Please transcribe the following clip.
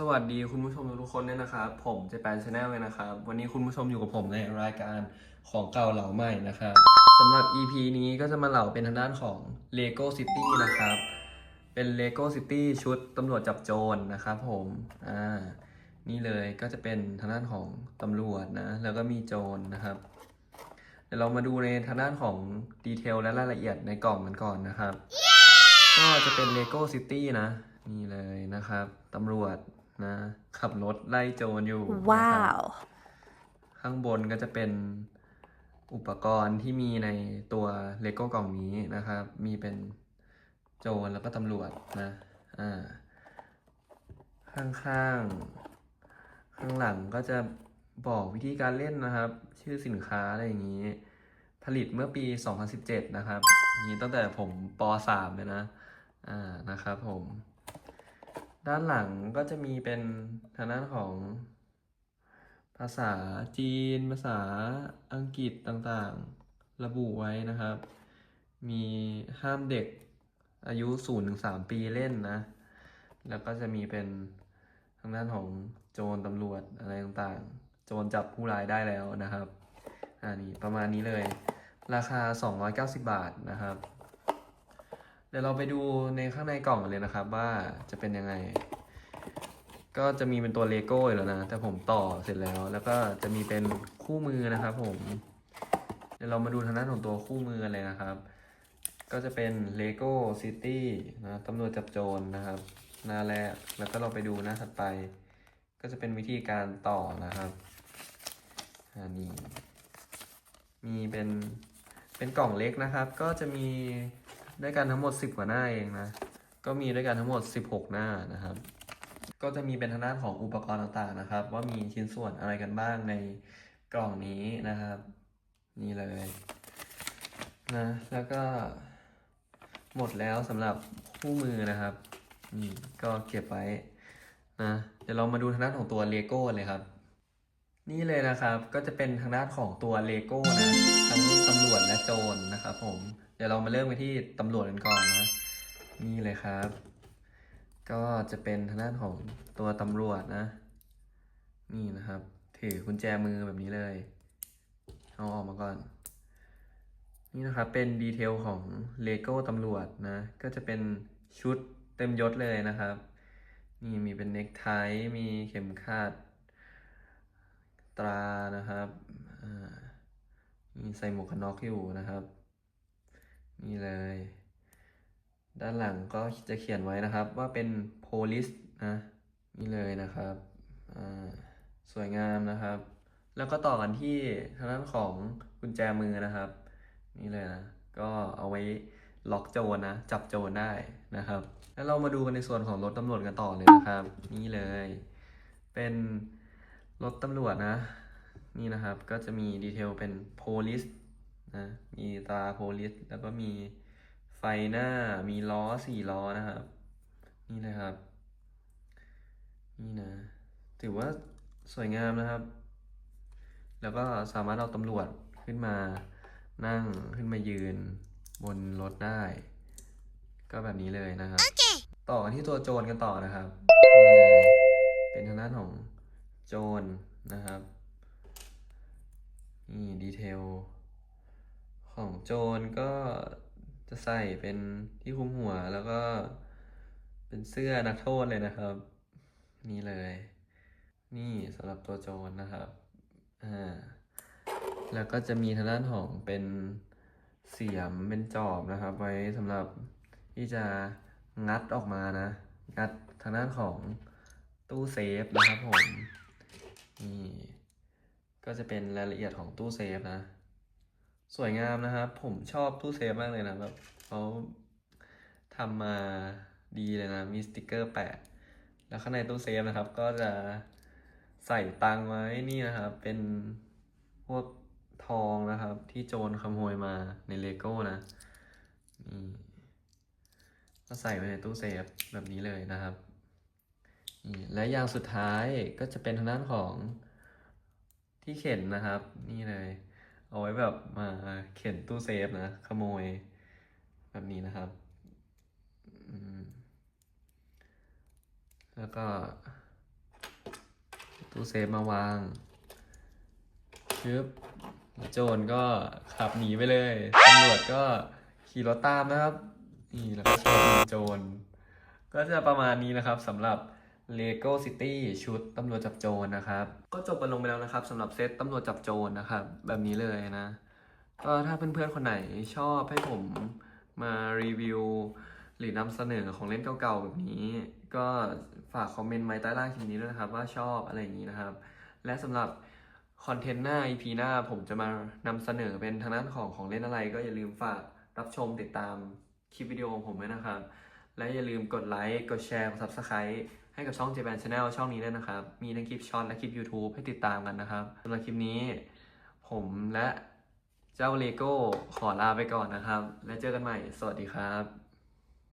สวัสดีคุณผู้ชมทุกคนด้วยนะครับ ผมเจแปนชาแนลเลยนะครับ วันนี้คุณผู้ชมอยู่กับผมในรายการของเก่าเหล่าใหม่นะครับสำหรับ EP นี้ก็จะมาเหล่าเป็นทางด้านของ Lego City นะครับ เป็น Lego City ชุดตำรวจจับโจรนะครับผมอ่านี่เลยก็จะเป็นทางด้านของตำรวจนะ แล้วก็มีโจรนะครับเดี๋ยวเรามาดูในทางด้านของดีเทลและรายละเอียดในกล่องกันก่อนนะครับ ก็จะเป็น Lego City นะ นี่เลยนะครับตำรวจ นะ ขับรถไล่โจรอยู่นะครับ Wow. ข้างบนก็จะเป็นอุปกรณ์ที่มีในตัวเลโก้กล่องนี้นะครับ มีเป็นโจรแล้วก็ตำรวจนะ อ่า ข้างข้างๆข้างหลังก็จะบอกวิธีการเล่นนะครับ ชื่อสินค้าอะไรอย่างนี้ ผลิตเมื่อปี 2017 นะครับนี้ตั้งแต่ผมป .3 เลยนะ อ่า นะครับผม ด้านหลังก็จะมีเป็นทางด้านของ ภาษาจีน ภาษาอังกฤษต่างๆ ระบุไว้นะครับ มีห้ามเด็กอายุ0-3 ปีเล่นนะ แล้วก็จะมีเป็นทางด้านของโจรตำรวจอะไรต่างๆ โจรจับผู้ร้ายได้แล้วนะครับอันนี้ประมาณนี้เลย ราคา 290 บาทนะครับ เดี๋ยวเราไปดูในข้างในกล่องกันเลยนะครับ ว่าจะเป็นยังไง ก็จะมีเป็นตัวเลโก้แล้วนะ แต่ผมต่อเสร็จแล้ว แล้วก็จะมีเป็นคู่มือนะครับ ผม เดี๋ยวเรามาดูทางด้านของตัวคู่มือกันเลยนะครับ ก็จะเป็น Lego City นะตำรวจจับโจรนะครับ หน้าแรก แล้วก็เราไปดูหน้าถัดไป ก็จะเป็นวิธีการต่อนะครับอันนี้มีเป็นเป็นกล่องเล็กนะครับ ก็จะมี ด้วยกันทั้งหมด 10 กว่าหน้าเองนะ ก็มีด้วยกันทั้งหมด 16 หน้านะครับ ก็จะมีเป็นทางด้านของอุปกรณ์ต่างๆนะครับ ว่ามีชิ้นส่วนอะไรกันบ้างในกล่องนี้นะครับ นี่เลยนะแล้วก็หมดแล้วสำหรับคู่มือนะครับนี่ก็เก็บไว้นะเดี๋ยวเรามาดูทางด้านของตัวเลโก้เลยครับ นี่เลยนะครับก็จะเป็นทางด้านของตัวเลโก้นะทั้งตำรวจและโจรนะครับผม เดี๋ยวเรามาเริ่มกันที่ตำรวจกันก่อนนะ นี่เลยครับ ก็จะเป็นทางด้านของตัวตำรวจนะ นี่นะครับ ถือกุญแจมือแบบนี้เลย เอาออกมาก่อน นี่นะครับเป็นดีเทลของเลโก้ตำรวจนะ ก็จะเป็นชุดเต็มยศเลยนะครับ นี่มีเป็นเนคไทมีเข็มขัดตรานะครับอ่ามีใส่หมวกกันน็อกอยู่นะครับ นี่เลย ด้านหลังก็จะเขียนไว้นะครับว่าเป็น police นะ นี่เลยนะครับ สวยงามนะครับ แล้วก็ต่อกันที่ทางด้านของกุญแจมือนะครับ นี่เลยนะ ก็เอาไว้ล็อกโจรนะจับโจรได้นะครับ แล้วเรามาดูกันในส่วนของรถตำรวจกันต่อเลยนะครับ นี่เลย เป็นรถตำรวจนะ นี่นะครับ ก็จะมีดีเทลเป็น police นะ มีตรา police แล้วก็มีไฟหน้า มีล้อสี่ล้อนะครับ นี่เลยครับ นี่นะ ถือว่าสวยงามนะครับ แล้วก็สามารถเอาตำรวจขึ้นมานั่งขึ้นมายืนบนรถได้ ก็แบบนี้เลยนะครับต่อกันที่ตัวโจรกันต่อนะครับนี่เลยเป็นทางด้านของโจรนะครับ นี่ดีเทล ของโจรก็จะใส่เป็นที่คุมหัวแล้วก็เป็นเสื้อนักโทษเลยนะครับ นี่เลย นี่สำหรับตัวโจรนะครับอ่าแล้วก็จะมีทางด้านของเป็นเสียมเป็นจอบนะครับ ไว้สำหรับที่จะงัดออกมานะ งัดทางด้านของตู้เซฟนะครับผมนี่ก็จะเป็นรายละเอียดของตู้เซฟนะ สวยงามนะครับผมชอบตู้เซฟมากเลยนะแบบเขาทำมาดีเลยนะ มีสติกเกอร์แปะ แล้วข้างในตู้เซฟนะครับ ก็จะใส่ตังไว้นี่นะครับ เป็นพวกทองนะครับ ที่โจรขโมยมาในเลโก้นะนี่ก็ใส่ไว้ในตู้เซฟแบบนี้เลยนะครับนี่และอย่างสุดท้ายก็จะเป็นทางด้านของที่เข็นนะครับ นี่เลย เอาไว้แบบมาเข็นตู้เซฟนะ ขโมย แบบนี้นะครับ แล้วก็ ตู้เซฟมาวางชึบโจรก็ขับหนีไปเลยตำรวจก็ขี่รถตามนะครับ นี่แล้วก็ชนโจร ก็จะประมาณนี้นะครับสำหรับ Lego City ชุดตำรวจจับโจรนะครับ ก็จบกันลงไปแล้วนะครับสำหรับเซตตำรวจจับโจรนะครับ แบบนี้เลยนะ ก็ถ้าเพื่อนๆคนไหนชอบให้ผมมารีวิว หรือนำเสนอของเล่นเก่าๆแบบนี้ ก็ฝากคอมเมนต์ไว้ใต้ล่างคลิปนี้ด้วยนะครับ ว่าชอบอะไรอย่างนี้นะครับ และสำหรับคอนเทนต์หน้า EP หน้าผมจะมานำเสนอเป็นทางด้านของของเล่นอะไร ก็อย่าลืมฝากรับชมติดตามคลิปวิดีโอของผมด้วยนะครับ และอย่าลืมกดไลค์กดแชร์กด Subscribe ให้กับช่อง Japan Channel ช่องนี้ด้วยนะครับ มีทั้งคลิปช็อตและคลิป YouTube ให้ติดตามกันนะครับสำหรับคลิปนี้ ผมและเจ้าเลโก้ขอลาไปก่อนนะครับ และเจอกันใหม่ สวัสดีครับ